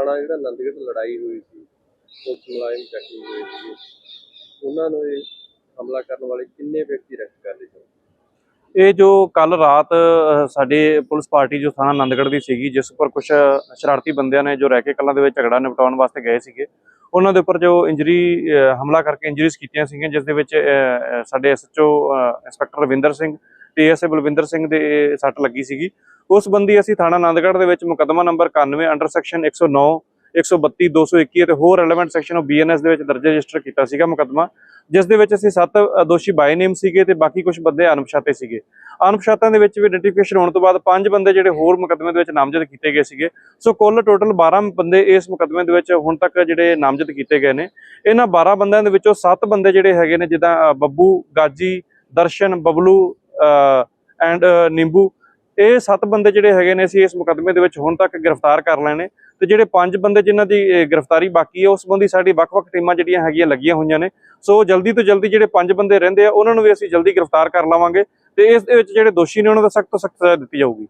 ਥਾਣਾ ਜਿਹੜਾ ਨੰਦਗੜ੍ਹ ਲੜਾਈ ਹੋਈ ਸੀ ਪੁਲਿਸ ਮੁਲਾਜ਼ਮ ਜ਼ਖਮੀ ਹੋਏ ਸੀ ਉਹਨਾਂ ਨੂੰ ਇਹ ਹਮਲਾ ਕਰਨ ਵਾਲੇ ਕਿੰਨੇ ਵਿਅਕਤੀ ਰੈਸਟ ਕਰ ਲਏ ਸਨ ਇਹ ਜੋ ਕੱਲ ਰਾਤ ਸਾਡੇ ਪੁਲਿਸ ਪਾਰਟੀ ਜੋ ਥਾਣਾ ਆਨੰਦਗੜ੍ਹ ਦੀ ਸੀਗੀ ਜਿਸ ਉੱਪਰ ਕੁਝ ਸ਼ਰਾਰਤੀ ਬੰਦਿਆਂ ਨੇ ਜੋ ਰੈਕੇ ਕਲਾਂ ਦੇ ਵਿੱਚ ਝਗੜਾ ਨਿਪਟਾਉਣ ਵਾਸਤੇ ਗਏ ਸੀਗੇ ਉਹਨਾਂ ਦੇ ਉੱਪਰ ਜੋ ਇੰਜਰੀ ਹਮਲਾ ਕਰਕੇ ਇੰਜਰੀਜ਼ ਕੀਤੀਆਂ ਸੀਗੀਆਂ ਜਿਸ ਦੇ ਵਿੱਚ ਅਹ, ਅਹ, ਸਾਡੇ ਐਸਐਚਓ ਇੰਸਪੈਕਟਰ ਰਵਿੰਦਰ ਸਿੰਘ ਤੇ ਐਸਏ ਬਲਵਿੰਦਰ ਸਿੰਘ ਦੇ ਸੱਟ ਲੱਗੀ ਸੀਗੀ। ਉਸ ਬੰਦੀ ਅਸੀਂ ਥਾਣਾ ਆਨੰਦਗੜ੍ਹ ਦੇ ਵਿੱਚ ਮੁਕੱਦਮਾ ਨੰਬਰ 91 ਅੰਡਰ ਸੈਕਸ਼ਨ 109 132 221 ਅਤੇ ਹੋਰ ਰੈਲੇਵੈਂਟ ਸੈਕਸ਼ਨ ਆਫ ਬੀਐਨਐਸ ਦੇ ਵਿੱਚ ਦਰਜ ਰਜਿਸਟਰ ਕੀਤਾ ਸੀਗਾ ਮੁਕੱਦਮਾ, ਜਿਸ ਦੇ ਵਿੱਚ ਅਸੀਂ ਸੱਤ ਦੋਸ਼ੀ ਬਾਈ ਨੇਮ ਸੀਗੇ ਤੇ ਬਾਕੀ ਕੁਝ ਬੰਦੇ ਅਣਪਛਾਤੇ ਸੀਗੇ। ਅਣਪਛਾਤਿਆਂ ਦੇ ਵਿੱਚ ਵੀ ਆਇਡੈਂਟੀਫਿਕੇਸ਼ਨ ਹੋਣ ਤੋਂ ਬਾਅਦ ਪੰਜ ਬੰਦੇ ਜਿਹੜੇ ਹੋਰ ਮੁਕੱਦਮੇ ਦੇ ਵਿੱਚ ਨਾਮਜ਼ਦ ਕੀਤੇ ਗਏ ਸੀਗੇ। ਸੋ ਕੁੱਲ ਟੋਟਲ 12 ਬੰਦੇ ਇਸ ਮੁਕੱਦਮੇ ਦੇ ਵਿੱਚ ਹੁਣ ਤੱਕ ਜਿਹੜੇ ਨਾਮਜ਼ਦ ਕੀਤੇ ਗਏ ਨੇ। ਇਹਨਾਂ 12 ਬੰਦਿਆਂ ਦੇ ਵਿੱਚੋਂ ਸੱਤ ਬੰਦੇ ਜਿਹੜੇ ਹੈਗੇ ਨੇ ਜਿੱਦਾਂ ਬੱਬੂ, ਗਾਜੀ, ਦਰਸ਼ਨ, ਬਬਲੂ ਐਂਡ ਨਿੰਬੂ। ਇਹ ਸੱਤ ਬੰਦੇ ਜਿਹੜੇ ਹੈਗੇ ਨੇ ਅਸੀਂ ਇਸ ਮੁਕੱਦਮੇ ਦੇ ਵਿੱਚ ਹੁਣ ਤੱਕ ਗ੍ਰਿਫਤਾਰ ਕਰ ਲਏ ਨੇ ਤੇ ਜਿਹੜੇ ਪੰਜ ਬੰਦੇ ਜਿਨ੍ਹਾਂ ਦੀ ਗ੍ਰਿਫਤਾਰੀ ਬਾਕੀ ਹੈ, ਉਸ ਸੰਬੰਧੀ ਸਾਡੀ ਵੱਖ-ਵੱਖ ਟੀਮਾਂ ਜਿਹੜੀਆਂ ਹੈਗੀਆਂ ਲੱਗੀਆਂ ਹੋਈਆਂ ਨੇ। ਸੋ ਜਲਦੀ ਤੋਂ ਜਲਦੀ ਜਿਹੜੇ ਪੰਜ ਬੰਦੇ ਰਹਿੰਦੇ ਆ, ਉਹਨਾਂ ਨੂੰ ਵੀ ਅਸੀਂ ਜਲਦੀ ਗ੍ਰਿਫਤਾਰ ਕਰ ਲਵਾਂਗੇ ਤੇ ਇਸ ਦੇ ਵਿੱਚ ਜਿਹੜੇ ਦੋਸ਼ੀ ਨੇ, ਉਹਨਾਂ ਦਾ ਸਖਤ ਤੋਂ ਸਖਤ ਸਜ਼ਾ ਦਿੱਤੀ ਜਾਊਗੀ।